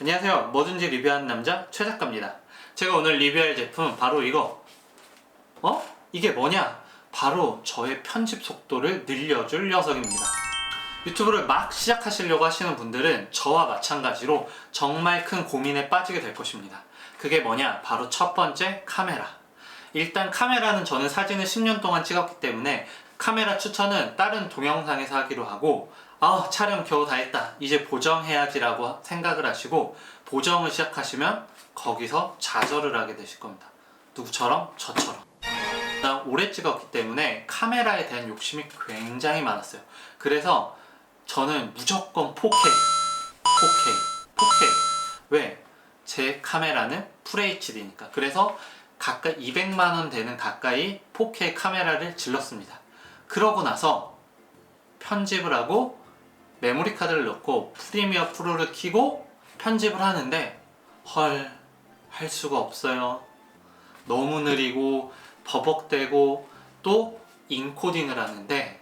안녕하세요. 뭐든지 리뷰하는 남자 최 작가입니다. 제가 오늘 리뷰할 제품 바로 이거. 어? 이게 뭐냐? 바로 저의 편집 속도를 늘려줄 녀석입니다. 유튜브를 막 시작하시려고 하시는 분들은 저와 마찬가지로 정말 큰 고민에 빠지게 될 것입니다. 그게 뭐냐? 바로 첫 번째 카메라. 일단 카메라는 저는 사진을 10년 동안 찍었기 때문에 카메라 추천은 다른 동영상에서 하기로 하고 아 촬영 겨우 다 했다. 이제 보정해야지라고 생각을 하시고 보정을 시작하시면 거기서 좌절을 하게 되실 겁니다. 누구처럼? 저처럼. 나 오래 찍었기 때문에 카메라에 대한 욕심이 굉장히 많았어요. 그래서 저는 무조건 4K 4K 4K 왜? 제 카메라는 FHD니까. 그래서 가까이 200만 원 되는 가까이 4K 카메라를 질렀습니다. 그러고 나서 편집을 하고 메모리 카드를 넣고 프리미어 프로를 켜고 편집을 하는데 헐 할 수가 없어요. 너무 느리고 버벅대고 또 인코딩을 하는데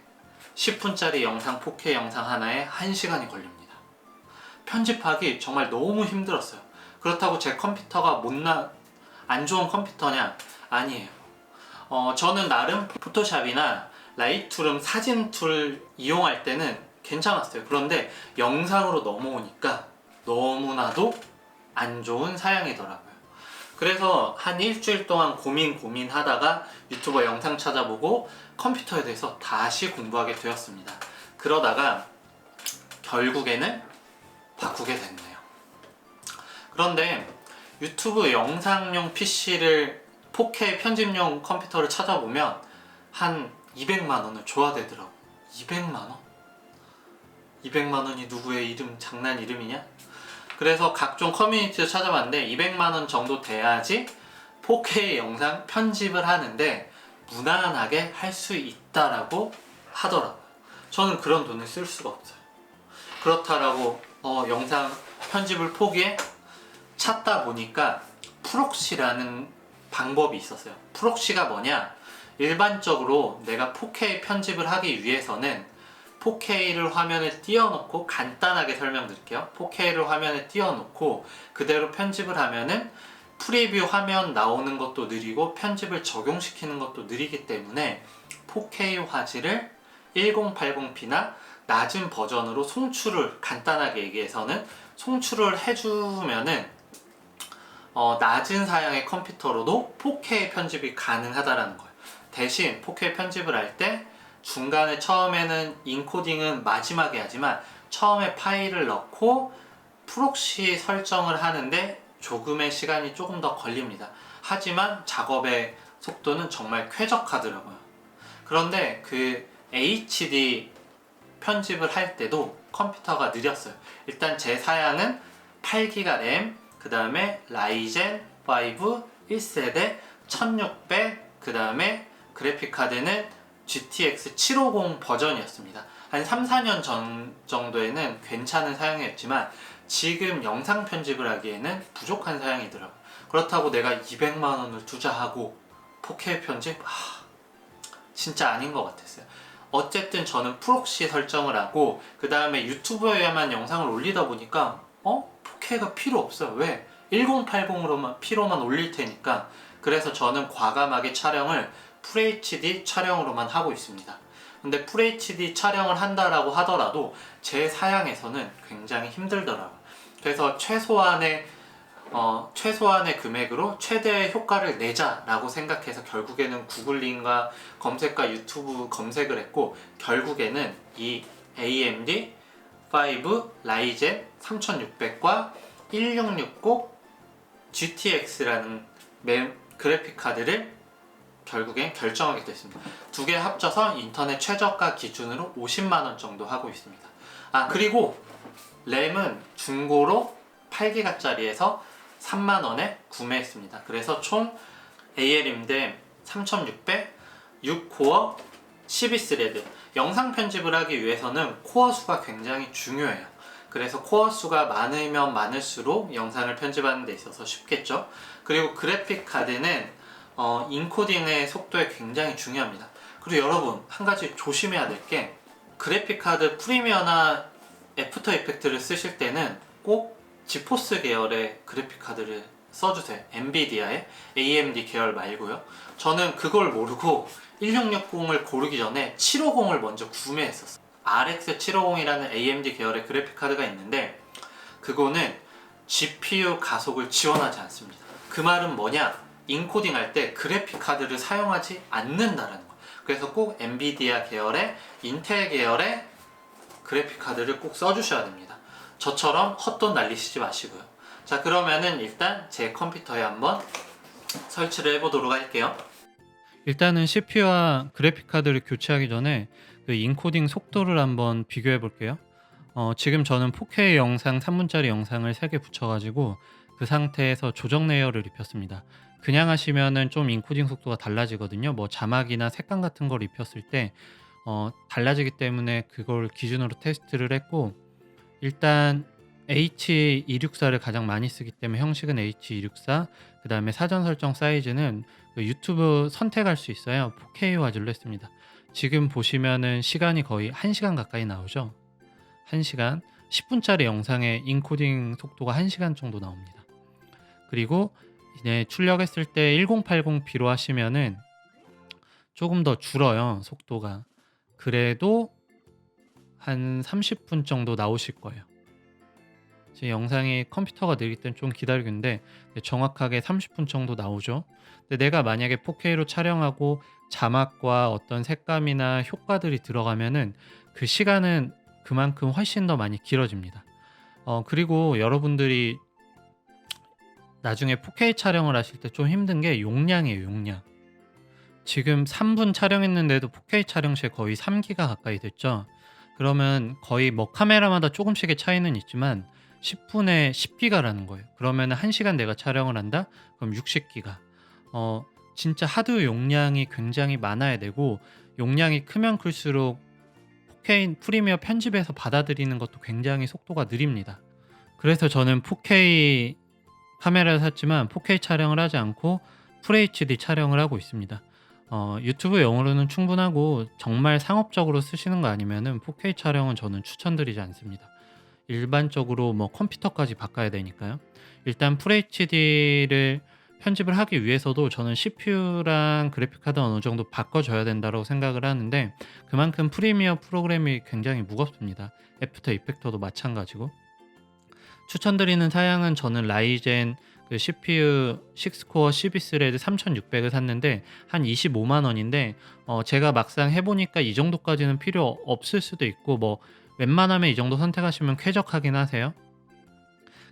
10분짜리 영상 4K 영상 하나에 1시간이 걸립니다. 편집하기 정말 너무 힘들었어요. 그렇다고 제 컴퓨터가 못나 안 좋은 컴퓨터냐? 아니에요. 어, 저는 나름 포토샵이나 라이트룸 사진 툴 이용할 때는 괜찮았어요. 그런데 영상으로 넘어오니까 너무나도 안 좋은 사양이더라고요. 그래서 한 일주일 동안 고민 고민하다가 유튜버 영상 찾아보고 컴퓨터에 대해서 다시 공부하게 되었습니다. 그러다가 결국에는 바꾸게 됐네요. 그런데 유튜브 영상용 PC를 4K 편집용 컴퓨터를 찾아보면 한 200만 원을 줘야 되더라고. 200만 원? 200만 원이 누구의 이름 장난 이름이냐? 그래서 각종 커뮤니티를 찾아봤는데 200만 원 정도 돼야지 4K 영상 편집을 하는데 무난하게 할 수 있다라고 하더라고요. 저는 그런 돈을 쓸 수가 없어요. 그렇다라고 어, 영상 편집을 포기해 찾다 보니까 프록시라는 방법이 있었어요. 프록시가 뭐냐? 일반적으로 내가 4K 편집을 하기 위해서는 4K를 화면에 띄워놓고 간단하게 설명드릴게요. 4K를 화면에 띄워놓고 그대로 편집을 하면은 프리뷰 화면 나오는 것도 느리고 편집을 적용시키는 것도 느리기 때문에 4K 화질을 1080p나 낮은 버전으로 송출을 간단하게 얘기해서는 송출을 해주면은 어, 낮은 사양의 컴퓨터로도 4K 편집이 가능하다라는 거예요. 대신 4K 편집을 할때 중간에 처음에는 인코딩은 마지막에 하지만 처음에 파일을 넣고 프록시 설정을 하는데 조금의 시간이 조금 더 걸립니다. 하지만 작업의 속도는 정말 쾌적하더라고요. 그런데 그 HD 편집을 할 때도 컴퓨터가 느렸어요. 일단 제 사양은 8기가 램, 그 다음에 라이젠 5 1세대 1600, 그 다음에 그래픽 카드는 GTX 750 버전이었습니다. 한 3, 4년 전 정도에는 괜찮은 사양이었지만 지금 영상 편집을 하기에는 부족한 사양이더라고요. 그렇다고 내가 200만 원을 투자하고 4K 편집? 아, 진짜 아닌 것 같았어요. 어쨌든 저는 프록시 설정을 하고 그 다음에 유튜브에만 영상을 올리다 보니까 어? 4K가 필요 없어요. 왜? 1080으로만 피로만 올릴 테니까 그래서 저는 과감하게 촬영을 FHD 촬영으로만 하고 있습니다. 근데 FHD 촬영을 한다라고 하더라도 제 사양에서는 굉장히 힘들더라고요. 그래서 최소한의 어, 최소한의 금액으로 최대의 효과를 내자라고 생각해서 결국에는 구글링과 검색과 유튜브 검색을 했고 결국에는 이 AMD 5 라이젠 3600과 1660 GTX라는 그래픽 카드를 결국엔 결정하게 됐습니다. 두 개 합쳐서 인터넷 최저가 기준으로 50만 원 정도 하고 있습니다. 아 그리고 램은 중고로 8기가짜리에서 3만 원에 구매했습니다. 그래서 총 ALM대 3600, 6코어, 12스레드. 영상 편집을 하기 위해서는 코어 수가 굉장히 중요해요. 그래서 코어 수가 많으면 많을수록 영상을 편집하는 데 있어서 쉽겠죠. 그리고 그래픽 카드는 어, 인코딩의 속도에 굉장히 중요합니다. 그리고 여러분 한 가지 조심해야 될 게 그래픽 카드 프리미어나 애프터 이펙트를 쓰실 때는 꼭 지포스 계열의 그래픽 카드를 써주세요. 엔비디아의 AMD 계열 말고요. 저는 그걸 모르고 1660을 고르기 전에 750을 먼저 구매했었어요. RX 750이라는 AMD 계열의 그래픽 카드가 있는데 그거는 GPU 가속을 지원하지 않습니다. 그 말은 뭐냐? 인코딩 할 때 그래픽 카드를 사용하지 않는다라는 거. 그래서 꼭 엔비디아 계열의 인텔 계열의 그래픽 카드를 꼭 써주셔야 됩니다. 저처럼 헛돈 날리시지 마시고요. 자 그러면은 일단 제 컴퓨터에 한번 설치를 해보도록 할게요. 일단은 CPU와 그래픽 카드를 교체하기 전에 그 인코딩 속도를 한번 비교해 볼게요. 어, 지금 저는 4K 영상 3분짜리 영상을 3개 붙여가지고 그 상태에서 조정 레이어를 입혔습니다. 그냥 하시면은 좀 인코딩 속도가 달라지거든요. 뭐 자막이나 색감 같은 걸 입혔을 때 어, 달라지기 때문에 그걸 기준으로 테스트를 했고 일단 H264를 가장 많이 쓰기 때문에 형식은 H264 그 다음에 사전 설정 사이즈는 그 유튜브 선택할 수 있어요. 4K 화질로 했습니다. 지금 보시면은 시간이 거의 1시간 가까이 나오죠? 1시간. 10분짜리 영상의 인코딩 속도가 1시간 정도 나옵니다. 그리고 이제 출력했을 때 1080p로 하시면은 조금 더 줄어요 속도가 그래도 한 30분 정도 나오실 거예요. 제 영상이 컴퓨터가 느릴 땐 좀 기다리는데 정확하게 30분 정도 나오죠. 근데 내가 만약에 4K로 촬영하고 자막과 어떤 색감이나 효과들이 들어가면은 그 시간은 그만큼 훨씬 더 많이 길어집니다. 어, 그리고 여러분들이 나중에 4K 촬영을 하실 때 좀 힘든 게 용량이에요, 용량. 지금 3분 촬영했는데도 4K 촬영 시에 거의 3기가 가까이 됐죠. 그러면 거의 뭐 카메라마다 조금씩의 차이는 있지만 10분에 10기가라는 거예요. 그러면 1시간 내가 촬영을 한다? 그럼 60기가. 어, 진짜 하드 용량이 굉장히 많아야 되고 용량이 크면 클수록 4K 프리미어 편집에서 받아들이는 것도 굉장히 속도가 느립니다. 그래서 저는 4K 카메라를 샀지만 4K 촬영을 하지 않고 FHD 촬영을 하고 있습니다. 어, 유튜브 영어로는 충분하고 정말 상업적으로 쓰시는 거 아니면은 4K 촬영은 저는 추천드리지 않습니다. 일반적으로 뭐 컴퓨터까지 바꿔야 되니까요. 일단 FHD를 편집을 하기 위해서도 저는 CPU랑 그래픽카드 어느 정도 바꿔줘야 된다고 생각을 하는데 그만큼 프리미어 프로그램이 굉장히 무겁습니다. 애프터 이펙터도 마찬가지고 추천드리는 사양은 저는 라이젠 그 CPU 6코어 12스레드 3600을 샀는데 한 25만 원인데 어 제가 막상 해보니까 이 정도까지는 필요 없을 수도 있고 뭐 웬만하면 이 정도 선택하시면 쾌적하긴 하세요.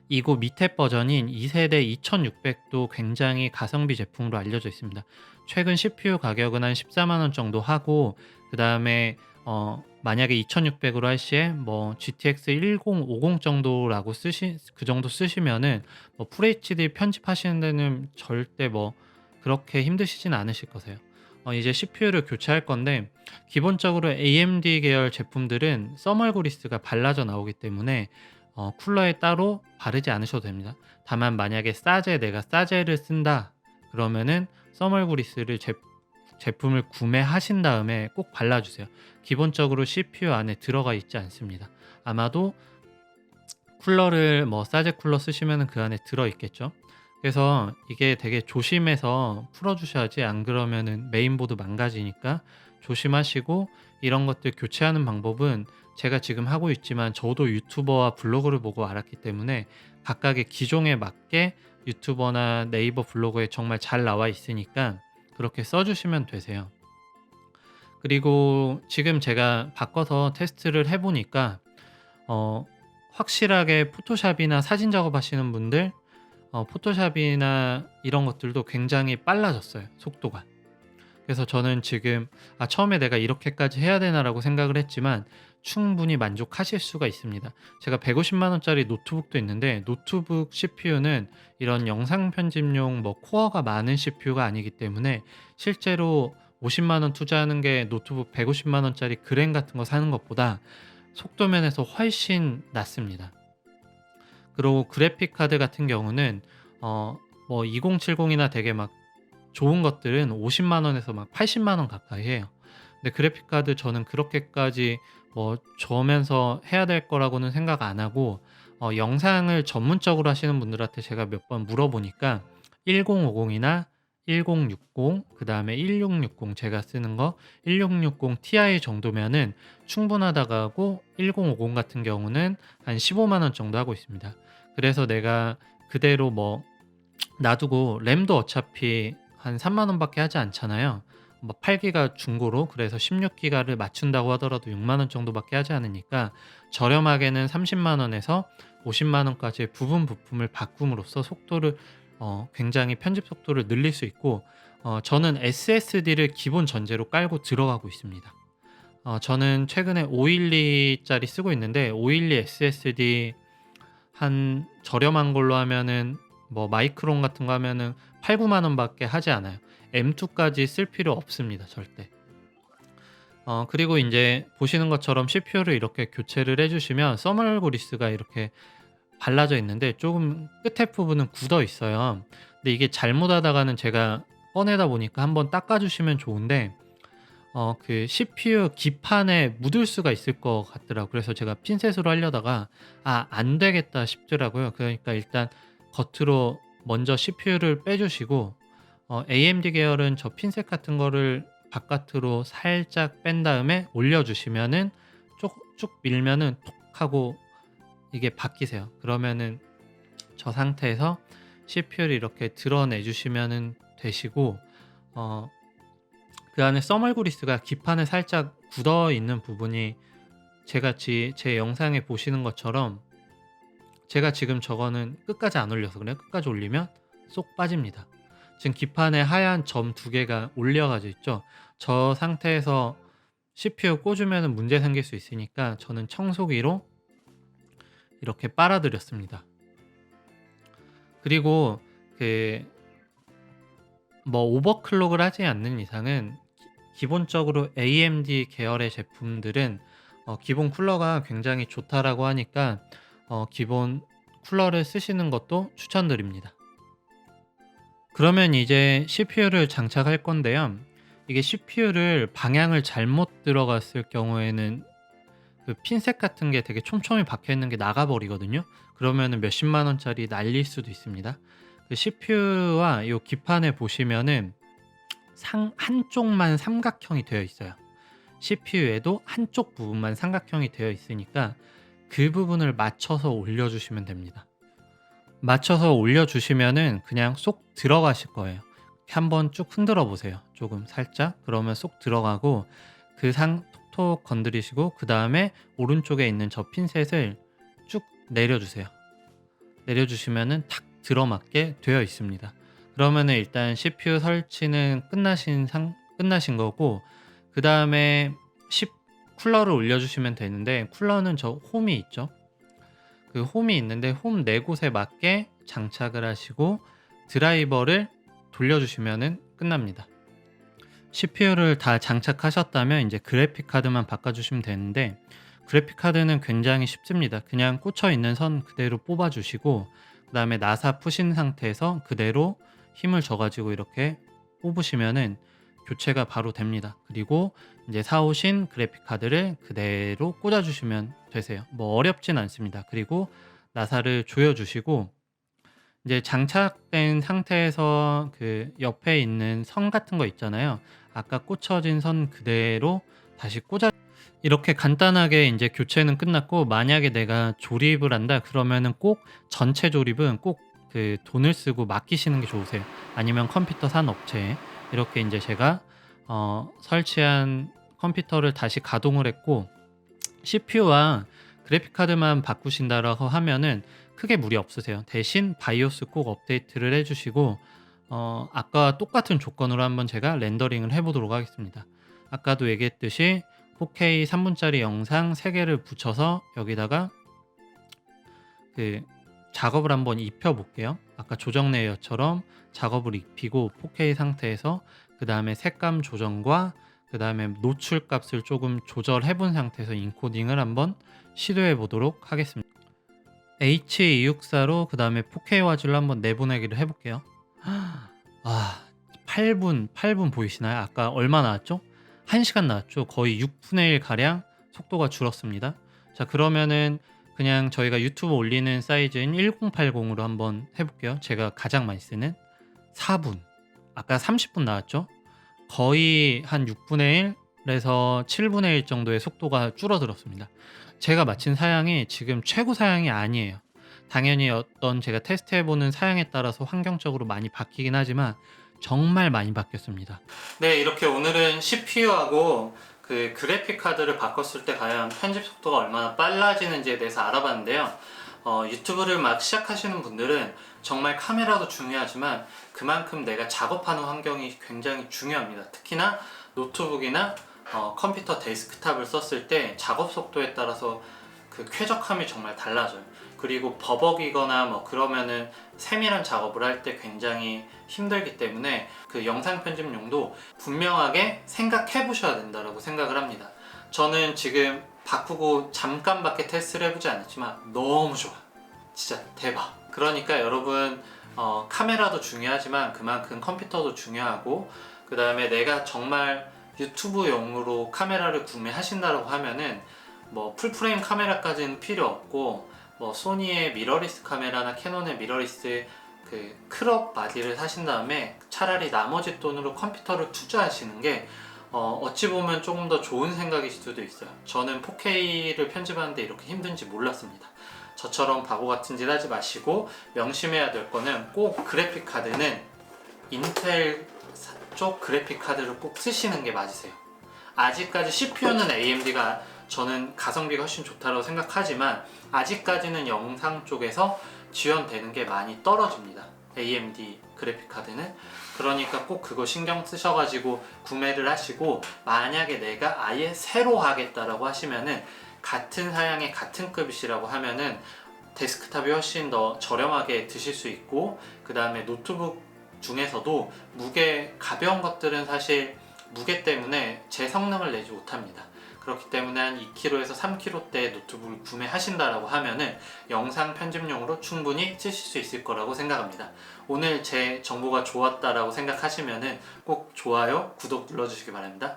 이거 밑에 버전인 2세대 2600도 굉장히 가성비 제품으로 알려져 있습니다. 최근 CPU 가격은 한 14만 원 정도 하고 그 다음에 어 만약에 2600으로 할 시에 뭐 GTX 1050 정도라고 쓰시 그 정도 쓰시면은 뭐 FHD 편집하시는 데는 절대 뭐 그렇게 힘드시진 않으실 거세요. 어, 이제 CPU를 교체할 건데 기본적으로 AMD 계열 제품들은 써멀 그리스가 발라져 나오기 때문에 어, 쿨러에 따로 바르지 않으셔도 됩니다. 다만 만약에 싸제 내가 싸제를 쓴다 그러면은 써멀 그리스를 제, 제품을 구매하신 다음에 꼭 발라주세요. 기본적으로 CPU 안에 들어가 있지 않습니다. 아마도 쿨러를 뭐 싸제 쿨러 쓰시면 그 안에 들어 있겠죠. 그래서 이게 되게 조심해서 풀어주셔야지 안 그러면은 메인보드 망가지니까 조심하시고 이런 것들 교체하는 방법은 제가 지금 하고 있지만 저도 유튜버와 블로그를 보고 알았기 때문에 각각의 기종에 맞게 유튜버나 네이버 블로그에 정말 잘 나와 있으니까 그렇게 써주시면 되세요. 그리고 지금 제가 바꿔서 테스트를 해보니까 어, 확실하게 포토샵이나 사진 작업하시는 분들 어, 포토샵이나 이런 것들도 굉장히 빨라졌어요 속도가 그래서 저는 지금 아, 처음에 내가 이렇게까지 해야 되나라고 생각을 했지만 충분히 만족하실 수가 있습니다 제가 150만원짜리 노트북도 있는데 노트북 CPU는 이런 영상 편집용 뭐 코어가 많은 CPU가 아니기 때문에 실제로 50만 원 투자하는 게 노트북 150만 원짜리 그램 같은 거 사는 것보다 속도 면에서 훨씬 낫습니다. 그리고 그래픽 카드 같은 경우는 어 뭐 2070이나 되게 막 좋은 것들은 50만 원에서 막 80만 원 가까이 해요. 근데 그래픽 카드 저는 그렇게까지 뭐 저면서 해야 될 거라고는 생각 안 하고 어, 영상을 전문적으로 하시는 분들한테 제가 몇 번 물어보니까 1050이나 1060, 그 다음에 1660 제가 쓰는 거 1660 Ti 정도면은 충분하다고 하고 1050 같은 경우는 한 15만 원 정도 하고 있습니다. 그래서 내가 그대로 뭐 놔두고 램도 어차피 한 3만 원밖에 하지 않잖아요. 뭐 8기가 중고로 그래서 16기가를 맞춘다고 하더라도 6만 원 정도밖에 하지 않으니까 저렴하게는 30만 원에서 50만 원까지의 부분 부품을 바꿈으로써 속도를 어, 굉장히 편집 속도를 늘릴 수 있고 어, 저는 SSD를 기본 전제로 깔고 들어가고 있습니다. 어, 저는 최근에 512짜리 쓰고 있는데 512 SSD 한 저렴한 걸로 하면은 뭐 마이크론 같은 거 하면은 8, 9만 원밖에 하지 않아요. M2까지 쓸 필요 없습니다. 절대. 어, 그리고 이제 보시는 것처럼 CPU를 이렇게 교체를 해주시면 써멀 그리스가 이렇게 발라져 있는데 조금 끝에 부분은 굳어 있어요. 근데 이게 잘못하다가는 제가 꺼내다 보니까 한번 닦아주시면 좋은데 어, 그 CPU 기판에 묻을 수가 있을 것 같더라고요. 그래서 제가 핀셋으로 하려다가 아, 안 되겠다 싶더라고요. 그러니까 일단 겉으로 먼저 CPU를 빼주시고 어, AMD 계열은 저 핀셋 같은 거를 바깥으로 살짝 뺀 다음에 올려주시면은 쭉, 쭉 밀면은 톡 하고 이게 바뀌세요. 그러면은 저 상태에서 CPU를 이렇게 드러내 주시면은 되시고 어, 그 안에 써멀 그리스가 기판에 살짝 굳어 있는 부분이 제가 지, 제 영상에 보시는 것처럼 제가 지금 저거는 끝까지 안 올려서 그래요. 끝까지 올리면 쏙 빠집니다. 지금 기판에 하얀 점 두 개가 올려가지고 있죠. 저 상태에서 CPU 꽂으면 문제 생길 수 있으니까 저는 청소기로 이렇게 빨아들였습니다. 그리고 그 뭐 오버클럭을 하지 않는 이상은 기본적으로 AMD 계열의 제품들은 어, 기본 쿨러가 굉장히 좋다라고 하니까 어, 기본 쿨러를 쓰시는 것도 추천드립니다. 그러면 이제 CPU를 장착할 건데요. 이게 CPU를 방향을 잘못 들어갔을 경우에는 그 핀셋 같은 게 되게 촘촘히 박혀 있는 게 나가버리거든요. 그러면은 몇십만 원짜리 날릴 수도 있습니다. 그 CPU와 이 기판에 보시면은 상 한쪽만 삼각형이 되어 있어요. CPU에도 한쪽 부분만 삼각형이 되어 있으니까 그 부분을 맞춰서 올려주시면 됩니다. 맞춰서 올려주시면은 그냥 쏙 들어가실 거예요. 한번 쭉 흔들어 보세요. 조금 살짝. 그러면 쏙 들어가고 그 상 톡톡 건드리시고 그 다음에 오른쪽에 있는 저 핀셋을 쭉 내려주세요. 내려주시면은 탁 들어맞게 되어 있습니다. 그러면은 일단 CPU 설치는 끝나신 상 끝나신 거고 그 다음에 10 쿨러를 올려주시면 되는데 쿨러는 저 홈이 있죠. 그 홈이 있는데 홈 네 곳에 맞게 장착을 하시고 드라이버를 돌려주시면 끝납니다. CPU를 다 장착하셨다면 이제 그래픽 카드만 바꿔주시면 되는데 그래픽 카드는 굉장히 쉽습니다. 그냥 꽂혀 있는 선 그대로 뽑아주시고 그 다음에 나사 푸신 상태에서 그대로 힘을 줘가지고 이렇게 뽑으시면은 교체가 바로 됩니다. 그리고 이제 사오신 그래픽 카드를 그대로 꽂아주시면 되세요. 뭐 어렵진 않습니다. 그리고 나사를 조여주시고 이제 장착된 상태에서 그 옆에 있는 선 같은 거 있잖아요. 아까 꽂혀진 선 그대로 다시 꽂아 이렇게 간단하게 이제 교체는 끝났고 만약에 내가 조립을 한다 그러면은 꼭 전체 조립은 꼭 그 돈을 쓰고 맡기시는 게 좋으세요. 아니면 컴퓨터 산 업체에 이렇게 이제 제가 어, 설치한 컴퓨터를 다시 가동을 했고 CPU와 그래픽 카드만 바꾸신다라고 하면은 크게 무리 없으세요. 대신 바이오스 꼭 업데이트를 해주시고 어, 아까 똑같은 조건으로 한번 제가 렌더링을 해보도록 하겠습니다. 아까도 얘기했듯이 4K 3분짜리 영상 3개를 붙여서 여기다가 그 작업을 한번 입혀 볼게요. 아까 조정 레이어처럼 작업을 입히고 4K 상태에서 그 다음에 색감 조정과 그 다음에 노출 값을 조금 조절해 본 상태에서 인코딩을 한번 시도해 보도록 하겠습니다. H264로 그 다음에 4K 화질로 한번 내보내기를 해볼게요. 아, 8분, 8분 보이시나요? 아까 얼마 나왔죠? 1시간 나왔죠? 거의 6분의 1 가량 속도가 줄었습니다. 자, 그러면은 그냥 저희가 유튜브 올리는 사이즈인 1080으로 한번 해볼게요. 제가 가장 많이 쓰는 4분. 아까 30분 나왔죠? 거의 한 6분의 1에서 7분의 1 정도의 속도가 줄어들었습니다. 제가 마친 사양이 지금 최고 사양이 아니에요. 당연히 어떤 제가 테스트해보는 사양에 따라서 환경적으로 많이 바뀌긴 하지만 정말 많이 바뀌었습니다. 네, 이렇게 오늘은 CPU하고 그 그래픽 카드를 바꿨을 때 과연 편집 속도가 얼마나 빨라지는지에 대해서 알아봤는데요. 어, 유튜브를 막 시작하시는 분들은 정말 카메라도 중요하지만 그만큼 내가 작업하는 환경이 굉장히 중요합니다. 특히나 노트북이나 어, 컴퓨터 데스크탑을 썼을 때 작업 속도에 따라서 그 쾌적함이 정말 달라져요. 그리고 버벅이거나 뭐 그러면은 세밀한 작업을 할 때 굉장히 힘들기 때문에 그 영상 편집용도 분명하게 생각해 보셔야 된다라고 생각을 합니다. 저는 지금 바꾸고 잠깐밖에 테스트를 해보지 않았지만 너무 좋아. 진짜 대박. 그러니까 여러분 어, 카메라도 중요하지만 그만큼 컴퓨터도 중요하고 그 다음에 내가 정말 유튜브용으로 카메라를 구매하신다고 하면은 뭐 풀프레임 카메라까지는 필요 없고 뭐 소니의 미러리스 카메라나 캐논의 미러리스 그 크롭 바디를 사신 다음에 차라리 나머지 돈으로 컴퓨터를 투자하시는 게 어, 어찌 보면 조금 더 좋은 생각일 수도 있어요. 저는 4K를 편집하는데 이렇게 힘든지 몰랐습니다. 저처럼 바보 같은 짓 하지 마시고 명심해야 될 거는 꼭 그래픽 카드는 인텔 쪽 그래픽 카드를 꼭 쓰시는 게 맞으세요. 아직까지 CPU는 AMD가 저는 가성비가 훨씬 좋다고 생각하지만 아직까지는 영상 쪽에서 지원되는 게 많이 떨어집니다. AMD 그래픽 카드는 그러니까 꼭 그거 신경 쓰셔가지고 구매를 하시고 만약에 내가 아예 새로 하겠다라고 하시면은 같은 사양의 같은 급이시라고 하면은 데스크탑이 훨씬 더 저렴하게 드실 수 있고 그 다음에 노트북 중에서도 무게 가벼운 것들은 사실 무게 때문에 제 성능을 내지 못합니다. 그렇기 때문에 한 2kg에서 3kg대 노트북을 구매하신다라고 하면은 영상 편집용으로 충분히 쓰실 수 있을 거라고 생각합니다. 오늘 제 정보가 좋았다라고 생각하시면은 꼭 좋아요, 구독 눌러주시기 바랍니다.